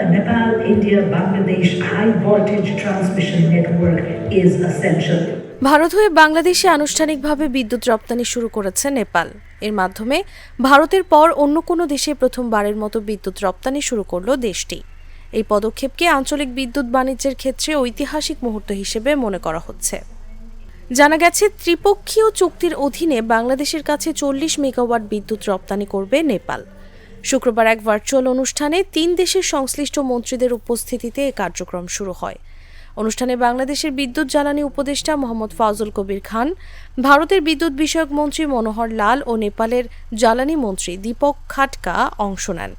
a Nepal, India, Bangladesh high voltage transmission network is essential. Bharat হয়ে বাংলাদেশে আনুষ্ঠানিকভাবে বিদ্যুৎ রপ্তানি শুরু করেছে নেপাল। এর মাধ্যমে ভারতের পর অন্য কোনো দেশে প্রথমবারের মতো বিদ্যুৎ রপ্তানি শুরু করল দেশটি। এই পদক্ষেপকে আঞ্চলিক বিদ্যুৎ বাণিজ্যের ক্ষেত্রে ঐতিহাসিক মুহূর্ত হিসেবে মনে করা হচ্ছে। জানা গেছে, ত্রিপক্ষীয় চুক্তির অধীনে বাংলাদেশের কাছে চল্লিশ মেগাওয়াট বিদ্যুৎ রপ্তানি করবে নেপাল। শুক্রবার এক ভার্চুয়াল অনুষ্ঠানে তিন দেশের সংশ্লিষ্ট মন্ত্রীদের উপস্থিতিতে এ কার্যক্রম শুরু হয়। অনুষ্ঠানে বাংলাদেশের বিদ্যুৎ জ্বালানি উপদেষ্টা মোহাম্মদ ফাজল কবির খান, ভারতের বিদ্যুৎ বিষয়ক মন্ত্রী মনোহর লাল ও নেপালের জ্বালানি মন্ত্রী দীপক খাটকা অংশ নেন।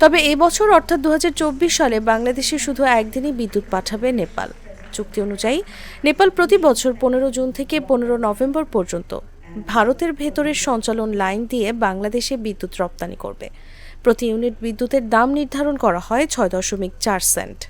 তবে এবছর অর্থাৎ দু হাজার চব্বিশ সালে বাংলাদেশে শুধু একদিনই বিদ্যুৎ পাঠাবে নেপাল। চুক্তি অনুযায়ী, নেপাল প্রতি বছর পনেরো জুন থেকে পনেরো নভেম্বর পর্যন্ত ভারতের ভেতরের সঞ্চালন লাইন দিয়ে বাংলাদেশে বিদ্যুৎ রপ্তানি করবে। প্রতি ইউনিট বিদ্যুতের দাম নির্ধারণ করা হয় ছয় দশমিক চার সেন্ট।